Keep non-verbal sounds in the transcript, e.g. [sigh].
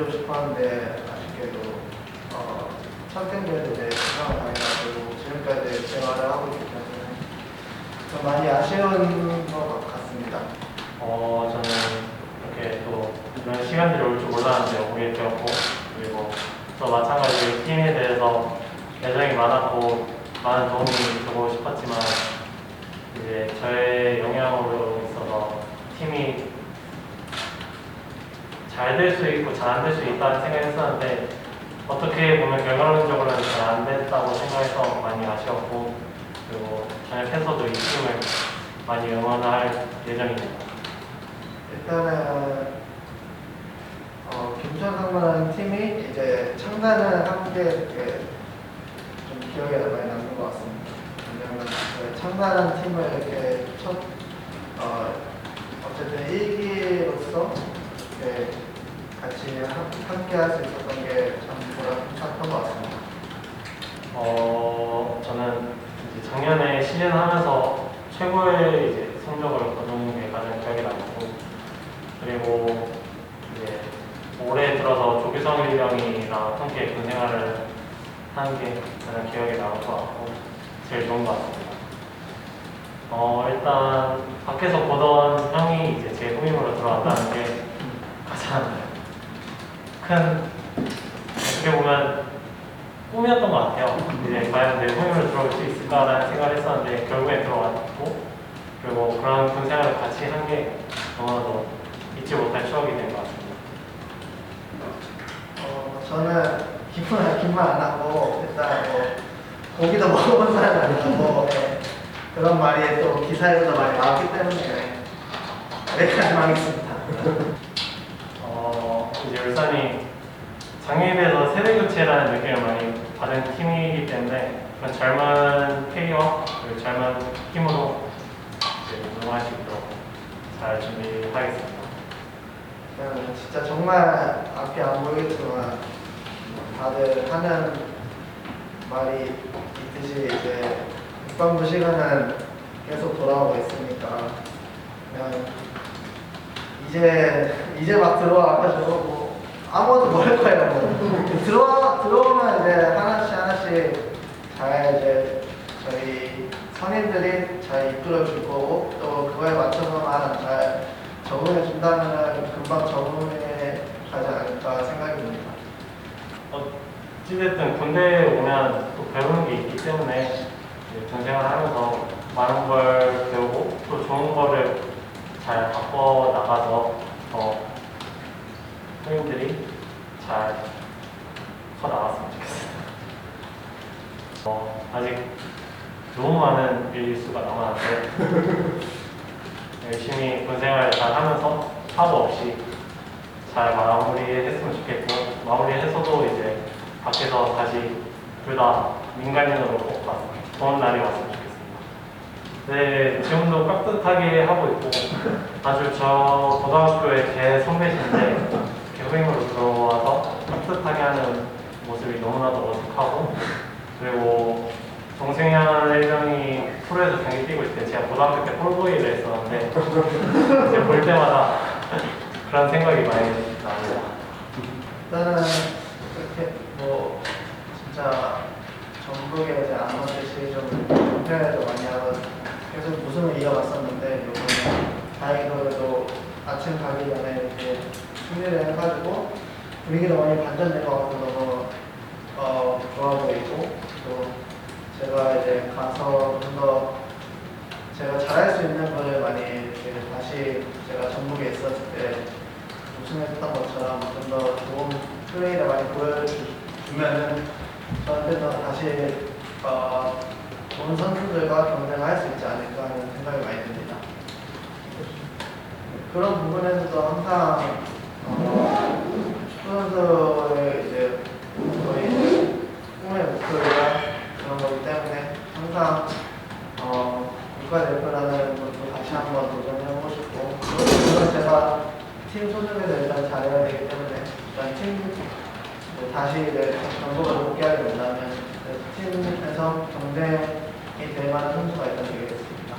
보여주고 싶었는데 아쉽게도 어, 첫 경기에도 이제 부상을 많이 나고 지금까지 생활을 하고 있기 때문에 좀 많이 아쉬운 것 같습니다. 어, 저는 이렇게 또 이런 시간들이 올 줄 몰랐는데 오게 되었고 그리고 또 마찬가지로 팀에 대해서 애정이 많았고 많은 도움이 주고 싶었지만 이제 저의 영향으로 있어서 팀이 잘 될 수 있고 잘 안 될 수 있다는 생각했었는데 어떻게 보면 결과론적으로는 잘 안 됐다고 생각해서 많이 아쉬웠고 그리고 전역해서도 이 팀을 많이 응원할 예정입니다. 일단은 어, 김천상무라는 팀이 이제 창단을 한게 이렇게 좀 기억에 많이 남는 것 같습니다. 왜냐하면 그 창단한 팀을 이렇게 첫 어, 어쨌든 1기로서 이렇게 같이 함께 할 수 있었던 게 참 보람찼던 것 같습니다. 어, 저는 이제 작년에 시즌 하면서 최고의 이제 성적을 거둔 게 가장 기억에 남고, 그리고 이제 올해 들어서 조규성 일병이랑 함께 군 생활을 하는 게 가장 기억에 남을 것 같고, 제일 좋은 것 같습니다. 어, 일단 밖에서 보던 형이 이제 제 후임으로 들어왔다는 게 가장 큰, 어떻게 보면 꿈이었던 것 같아요. 이제 과연 내 후임으로 들어올 수 있을까라는 생각을 했었는데 결국에 들어왔고 그리고 그런 군 생활을 같이 한 게 너무나도 잊지 못할 추억이 된 것 같습니다. 어, 저는 기분 기만 안 하고 일단 뭐 고기도 [laughs] 먹어본 사람이 아니고 네, 그런 말이 또 기사에도 많이 나왔기 때문에 여기까지 하겠습니다. [laughs] 대해서 세대 교체라는 느낌을 많이 받은 팀이기 때문에 그런 젊은 페이와 그리고 젊은 힘으로 이제 운동할 수 있도록 잘 준비하겠습니다. 저는 진짜 정말 앞이 안 보이겠지만 다들 하는 말이 있듯이 이제 국방부 시간은 계속 돌아오고 있으니까 그냥 이제 이제 막 들어와가지고 뭐 아무것도 모를 거예요. 뭐. 들어와 들어오면 이제 하나씩 하나씩 잘 이제 저희 선임들 이잘 이끌어 줄 거고 또 그거에 맞춰서만 잘 적응해 준다면 금방 적응해 가지 않을까 생각이 듭니다. 어찌됐든 군대에 오면 또 배우는 게 있기 때문에 생활을 하면서 많은 걸 배우고 또 좋은 거를 잘 바꿔 나가서 더 선생님들이 잘 커나갔으면 좋겠습니다. 어, 아직 너무 많은 일수가 남았는데 [laughs] 열심히 군 생활 잘 하면서 사고 없이 잘 마무리했으면 좋겠고 마무리해서도 이제 밖에서 다시 둘 다 민간인으로 꼭 가- 좋은 날이 왔으면 좋겠습니다. 네, 지금도 깍듯하게 하고 있고 아주 저 고등학교의 제 선배신데 개후임으로 들어와서 깍듯하게 하는 모습이 너무나도 어색하고 그리고 정승현 일병이 프로에서 경기 뛰고 있을 때 제가 고등학교 때 폴보이를 했었는데 이제 볼 때마다 그런 생각이 많이 납니다. 일단은 이렇게 뭐 진짜 전북에 이제 안 맞듯이 좀 은퇴도 많이 하고 계속 우승을 이어갔었는데 요번에 다행히도 아침 가기 전에 이렇게 승리를 해가지고 분위기도 많이 반전된 것 같고 너무 어, 좋아 보이고 또 제가 이제 가서 좀 더 제가 잘할 수 있는 거를 많이 이렇게 다시 제가 전북에 있었을 때 우승했던 것처럼 좀 더 좋은 플레이를 많이 보여주면은 저한테도 다시 어, 좋은 선수들과 경쟁을 할 수 있지 않을까 하는 생각이 많이 듭니다. 그런 부분에서도 항상 어, 축구 선수의 이제 거의 꿈의 목표가 그런 거기 때문에 항상 어, 국가대표라는 것도 다시 한번 도전해보고 싶고 그리고 제가 팀 소속에서 일단 잘해야 되기 때문에 일단 팀뭐 다시 이제 전국을 복귀하게 된다면 그 팀에서 경쟁이 될 만한 선수가 일단 되겠습니다.